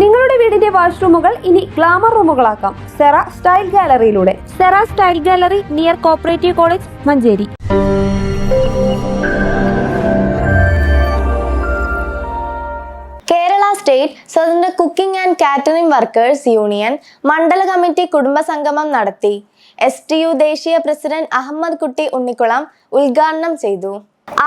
നിങ്ങളുടെ വീടിന്റെ വാഷ്റൂമുകൾ ഇനി ഗ്ലാമർ റൂമുകളാക്കാം. Cera style ഗാലറിയിലൂടെ. Cera Style Gallery near Cooperative College Manjeri. Kerala State Swathantra Cooking and Catering Workers Union Mandala committee കുടുംബസംഗമം നടത്തി. എസ് ടി യു ദേശീയ പ്രസിഡന്റ് അഹമ്മദ് കുട്ടി ഉണ്ണിക്കുളം ഉദ്ഘാടനം ചെയ്തു.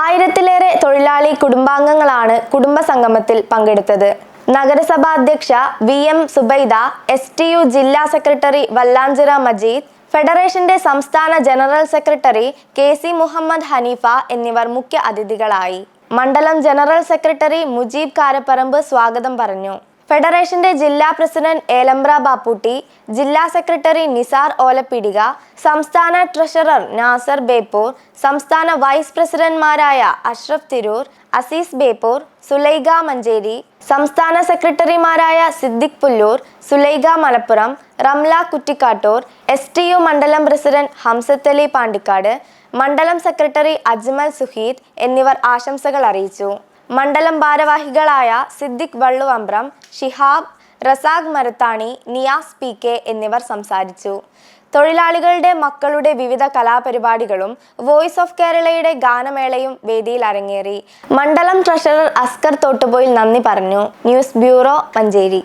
ആയിരത്തിലേറെ തൊഴിലാളി കുടുംബാംഗങ്ങളാണ് കുടുംബസംഗമത്തിൽ പങ്കെടുത്തത്. നഗരസഭാ അധ്യക്ഷ V M Subaida S T U ജില്ലാ സെക്രട്ടറി വല്ലാഞ്ചിറ മജീദ് ഫെഡറേഷന്റെ സംസ്ഥാന general secretary K C Muhammad Haneefa എന്നിവർ മുഖ്യ അതിഥികളായി. മണ്ഡലം ജനറൽ സെക്രട്ടറി മുജീബ് കാരപ്പറമ്പ് സ്വാഗതം പറഞ്ഞു. ഫെഡറേഷന്റെ ജില്ലാ പ്രസിഡന്റ് ഏലംബ്ര ബാപ്പൂട്ടി ജില്ലാ സെക്രട്ടറി നിസാർ ഓലപ്പിടിക സംസ്ഥാന ട്രഷറർ നാസർ ബേപ്പൂർ സംസ്ഥാന വൈസ് പ്രസിഡന്റ്മാരായ അഷ്റഫ് തിരൂർ അസീസ് ബേപ്പൂർ സുലൈഖ മഞ്ചേരി സംസ്ഥാന സെക്രട്ടറിമാരായ Siddique Pullur Sulaikha Malappuram Ramla Kuttikkattoor S T U മണ്ഡലം പ്രസിഡന്റ് ഹംസത്തലി പാണ്ടിക്കാട് മണ്ഡലം സെക്രട്ടറി അജ്മൽ സുഹീദ് എന്നിവർ ആശംസകൾ അറിയിച്ചു. മണ്ഡലം ഭാരവാഹികളായ സിദ്ദിഖ് വള്ളുവമ്പ്രം ഷിഹാബ് റസാഖ് മരത്താണി നിയാസ് പി കെ എന്നിവർ സംസാരിച്ചു. തൊഴിലാളികളുടെ മക്കളുടെ വിവിധ കലാപരിപാടികളും വോയിസ് ഓഫ് കേരളയുടെ ഗാനമേളയും വേദിയിൽ അരങ്ങേറി. മണ്ഡലം ട്രഷറർ അസ്കർ തോട്ടുപോയിൽ നന്ദി പറഞ്ഞു. News bureau Manjeri.